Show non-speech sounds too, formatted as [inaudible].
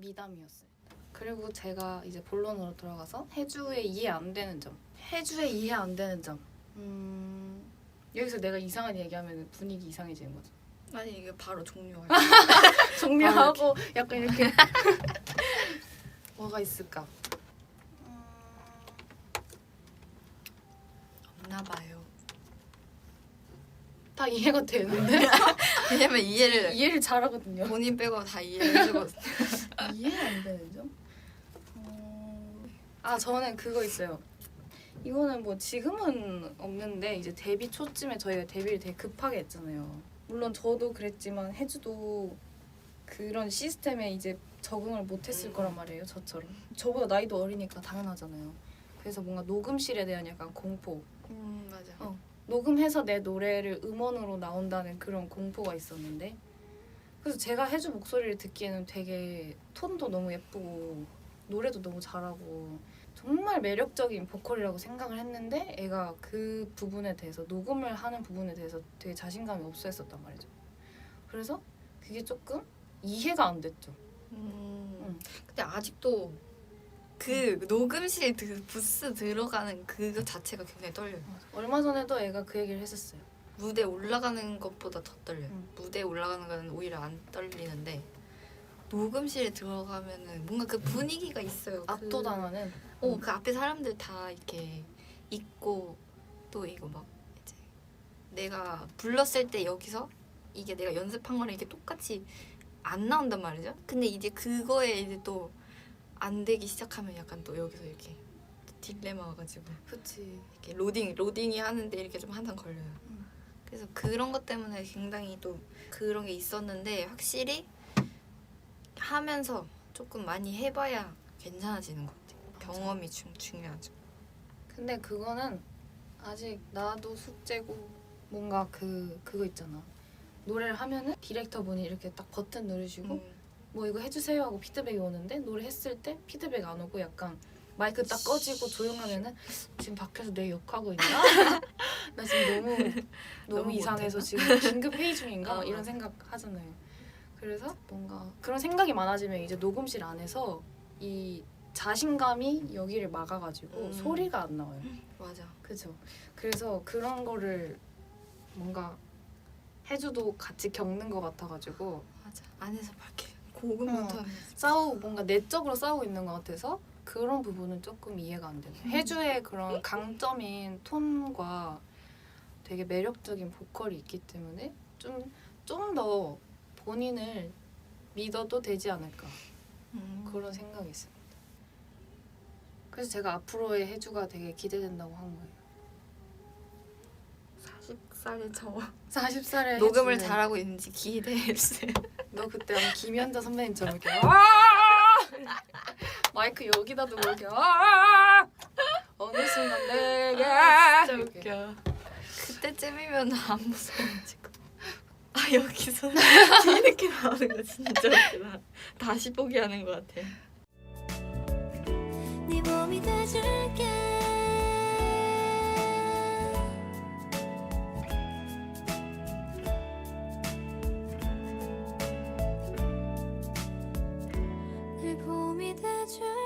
미담이었어요. 그리고 제가 이제 본론으로 들어가서 해주의 이해 안 되는 점. 해주의 이해 안 되는 점. 음, 여기서 내가 이상한 얘기하면 분위기 이상해지는 거죠. 아니 이게 바로 종료할 [laughs] 정리하고 약간 이렇게 [laughs] 뭐가 있을까? 음, 없나 봐요. 다 이해가 되는데 [laughs] 왜냐면 이해를 이해를 잘하거든요. 본인 빼고 다 이해를 해주거든. [laughs] 이해 안 되는 점? 어... 아 저는 그거 있어요. 이거는 뭐 지금은 없는데 이제 데뷔 초쯤에 저희가 데뷔를 되게 급하게 했잖아요. 물론 저도 그랬지만 혜주도 그런 시스템에 이제 적응을 못했을 음. 거란 말이에요. 저처럼 저보다 나이도 어리니까 당연하잖아요. 그래서 뭔가 녹음실에 대한 약간 공포. 음 맞아. 어. 녹음해서 내 노래를 음원으로 나온다는 그런 공포가 있었는데 그래서 제가 해주 목소리를 듣기에는 되게 톤도 너무 예쁘고 노래도 너무 잘하고 정말 매력적인 보컬이라고 생각을 했는데 애가 그 부분에 대해서 녹음을 하는 부분에 대해서 되게 자신감이 없어 했었단 말이죠 그래서 그게 조금 이해가 안 됐죠 음. 응. 근데 아직도 그 녹음실 그 부스 들어가는 그거 자체가 굉장히 떨려요. 얼마 전에도 애가 그 얘기를 했었어요 무대 올라가는 것보다 더 떨려요. 응. 무대 올라가는 거는 오히려 안 떨리는데 녹음실에 들어가면은 뭔가 그 분위기가 있어요. 그- 압도당하는 어, 그 앞에 사람들 다 이렇게 있고 또 이거 막 이제 내가 불렀을 때 여기서 이게 내가 연습한 거랑 이게 똑같이 안 나온단 말이죠. 근데 이제 그거에 이제 또 안 되기 시작하면 약간 또 여기서 이렇게 딜레마 와가지고 그치 이렇게 로딩 로딩이 하는데 이렇게 좀 한참 걸려요. 음. 그래서 그런 것 때문에 굉장히 또 그런 게 있었는데 확실히 하면서 조금 많이 해봐야 괜찮아지는 것 같아요. 경험이 중, 중요하죠. 근데 그거는 아직 나도 숙제고 뭔가 그 그거 있잖아 노래를 하면은 디렉터 분이 이렇게 딱 버튼 누르시고 음. 뭐 이거 해주세요 하고 피드백이 오는데 노래 했을 때 피드백 안 오고 약간 마이크 딱 꺼지고 조용하면은 지금 밖에서 내 욕하고 있나? [laughs] 나 지금 너무 너무, 너무 이상해서? 지금 긴급 회의 중인가? 막 어. 이런 생각 하잖아요. 그래서 뭔가 그런 생각이 많아지면 이제 녹음실 안에서 이 자신감이 여기를 막아가지고 음. 소리가 안 나와요. 맞아. 그죠. 그래서 그런 거를 뭔가 해주도 같이 겪는 것 같아가지고 맞아. 안에서 막 이렇게 고군분투 어. 하면서 싸우 뭔가 내적으로 싸우고 있는 것 같아서 그런 부분은 조금 이해가 안 되네요. 해주의 그런 강점인 톤과 되게 매력적인 보컬이 있기 때문에 좀 좀 더 본인을 믿어도 되지 않을까 음. 그런 생각이 있습니다. 그래서 제가 앞으로의 해주가 되게 기대된다고 한 거예요. 40살에 저 40살에 녹음을 잘하고 있는지 기대해주세요. 너 그때 아마 김연자 선배님처럼 이렇게 아! 마이크 여기다 두고 이렇게 아! 어느 순간 내게 아, 진짜 이렇게. 웃겨. 그때쯤이면 안 무서워지고. 아 여기서 뒤늦게 나오는 거 진짜 웃기다. 다시 포기하는 것 같아. 네 봄이 돼줄게 结局。